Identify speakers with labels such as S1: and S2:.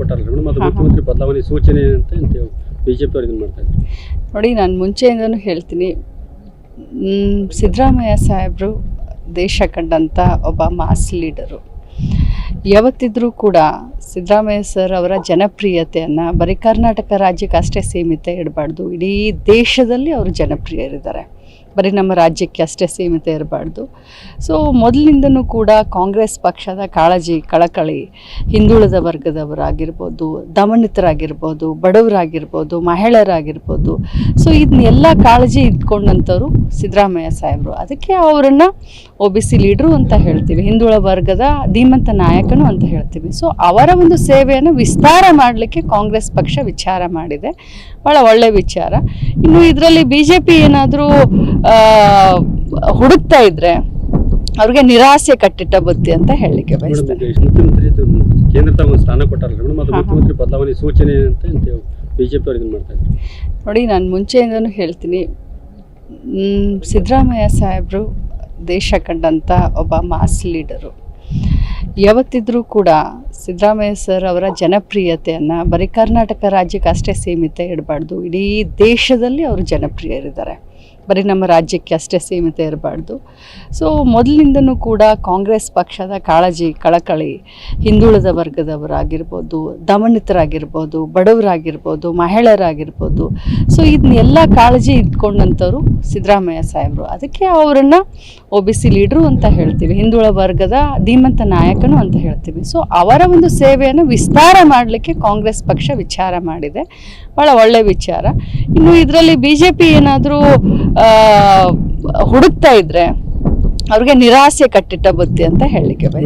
S1: ಕೊಟ್ಟಾರಲ್ಲ madam ಅದು. ಮುಖ್ಯಮಂತ್ರಿ ಬದಲಾವಣೆ ಸೂಚನೆ ಅಂತ ಅಂತ ಬಿಜೆಪಿ ಅವ್ರು ಇದನ್ನ ಮಾಡ್ತಾ ಇದ್ದಾರೆ.
S2: ನೋಡಿ ನಾನು ಮುಂಚೆಯಿಂದನೂ ಹೇಳ್ತೀನಿ. ಸಿದ್ದರಾಮಯ್ಯ ಸಾಹೇಬರು ದೇಶ ಕಂಡಂಥ ಒಬ್ಬ ಮಾಸ್ ಲೀಡರು. ಯಾವತ್ತಿದ್ರೂ ಕೂಡ ಸಿದ್ದರಾಮಯ್ಯ ಸರ್ ಅವರ ಜನಪ್ರಿಯತೆಯನ್ನು ಬರೀ ಕರ್ನಾಟಕ ರಾಜ್ಯಕ್ಕೆ ಅಷ್ಟೇ ಸೀಮಿತ ಇಡಬಾರ್ದು, ಇಡೀ ದೇಶದಲ್ಲಿ ಅವರು ಜನಪ್ರಿಯರಿದ್ದಾರೆ. ಬರೀ ನಮ್ಮ ರಾಜ್ಯಕ್ಕೆ ಅಷ್ಟೇ ಸೀಮಿತ ಇರಬಾರ್ದು. ಸೊ ಮೊದಲಿನಿಂದನೂ ಕೂಡ ಕಾಂಗ್ರೆಸ್ ಪಕ್ಷದ ಕಾಳಜಿ, ಕಳಕಳಿ, ಹಿಂದುಳಿದ ವರ್ಗದವರಾಗಿರ್ಬೋದು, ದಮನಿತರಾಗಿರ್ಬೋದು, ಬಡವರಾಗಿರ್ಬೋದು, ಮಹಿಳೆಯರಾಗಿರ್ಬೋದು. ಸೊ ಇದನ್ನೆಲ್ಲ ಕಾಳಜಿ ಇಟ್ಕೊಂಡಂಥವ್ರು ಸಿದ್ದರಾಮಯ್ಯ ಸಾಹೇಬರು. ಅದಕ್ಕೆ ಅವರನ್ನು ಒ ಬಿ ಸಿ ಲೀಡ್ರು ಅಂತ ಹೇಳ್ತೀವಿ. ಹಿಂದುಳ ವರ್ಗದ ಧೀಮಂತ ನಾಯಕನು ಅಂತ ಹೇಳ್ತೀವಿ. ಸೊ ಅವರ ಒಂದು ಸೇವೆಯನ್ನು ವಿಸ್ತಾರ ಮಾಡಲಿಕ್ಕೆ ಕಾಂಗ್ರೆಸ್ ಪಕ್ಷ ವಿಚಾರ ಮಾಡಿದೆ. ಭಾಳ ಒಳ್ಳೆ ವಿಚಾರ. ಇನ್ನು ಇದರಲ್ಲಿ ಬಿ ಜೆ ಪಿ ಏನಾದರೂ ಹುಡುಕ್ತಾ ಇದ್ರೆ ಅವ್ರಿಗೆ ನಿರಾಸೆ ಕಟ್ಟಿಟ್ಟ ಬುದ್ಧಿ ಅಂತ ಹೇಳಲಿಕ್ಕೆ
S1: ಮೇಡಮ್
S2: ಬಯಸ್ತೇನೆ
S1: ಈಗ ಮುಖ್ಯಮಂತ್ರಿ ಒಂದು ಸ್ಥಾನ ಕೊಟ್ಟಾರಲ್ಲ ಮೇಡಮ್ ಅದು
S2: ಹಾ, ಹಾ.
S1: ಮುಖ್ಯಮಂತ್ರಿ ಬದಲಾವಣೆ ಸೂಚನೆ ಅಂತ ಬಿಜೆಪಿ ಅವ್ರು ಇದನ್ನ ಮಾಡ್ತಾ
S2: ನೋಡಿ ನಾನು ಮುಂಚೆಯಿಂದನೂ ಹೇಳ್ತೀನಿ. ಸಿದ್ದರಾಮಯ್ಯ ಸಾಹೇಬರು ದೇಶ ಕಂಡಂಥ ಒಬ್ಬ ಮಾಸ್ ಲೀಡರು. ಯಾವತ್ತಿದ್ರೂ ಕೂಡ ಸಿದ್ದರಾಮಯ್ಯ ಸರ್ ಅವರ ಜನಪ್ರಿಯತೆಯನ್ನು ಬರೀ ಕರ್ನಾಟಕ ರಾಜ್ಯಕ್ಕೆ ಅಷ್ಟೇ ಸೀಮಿತ ಇಡಬಾರ್ದು. ಇಡೀ ದೇಶದಲ್ಲಿ ಅವರು ಜನಪ್ರಿಯರಿದ್ದಾರೆ ಬರೀ ನಮ್ಮ ರಾಜ್ಯಕ್ಕೆ ಅಷ್ಟೇ ಸೀಮಿತ ಇರಬಾರ್ದು. ಸೊ ಮೊದಲಿನಿಂದನೂ ಕೂಡ ಕಾಂಗ್ರೆಸ್ ಪಕ್ಷದ ಕಾಳಜಿ, ಕಳಕಳಿ, ಹಿಂದುಳಿದ ವರ್ಗದವರಾಗಿರ್ಬೋದು, ದಮನಿತರಾಗಿರ್ಬೋದು, ಬಡವರಾಗಿರ್ಬೋದು, ಮಹಿಳೆಯರಾಗಿರ್ಬೋದು. ಸೊ ಇದನ್ನೆಲ್ಲ ಕಾಳಜಿ ಇದ್ಕೊಂಡಂಥವ್ರು ಸಿದ್ದರಾಮಯ್ಯ ಸಾಹೇಬರು. ಅದಕ್ಕೆ ಅವರನ್ನು ಒ ಬಿ ಸಿ ಲೀಡ್ರು ಅಂತ ಹೇಳ್ತೀವಿ ಹಿಂದುಳ ವರ್ಗದ ಧೀಮಂತ ನಾಯಕನು ಅಂತ ಹೇಳ್ತೀವಿ. ಸೊ ಅವರ ಒಂದು ಸೇವೆಯನ್ನು ವಿಸ್ತಾರ ಮಾಡಲಿಕ್ಕೆ ಕಾಂಗ್ರೆಸ್ ಪಕ್ಷ ವಿಚಾರ ಮಾಡಿದೆ. ಭಾಳ ಒಳ್ಳೆ ವಿಚಾರ. ಇನ್ನು ಇದರಲ್ಲಿ ಬಿ ಜೆ ಪಿ ಏನಾದರೂ ಹುಡುಕ್ತಾ ಇದ್ರೆ ಅವ್ರಿಗೆ ನಿರಾಸೆ ಕಟ್ಟಿಟ್ಟ ಬುದ್ಧಿ ಅಂತ ಹೇಳಲಿಕ್ಕೆ ಬಯಸ್ತೇನೆ.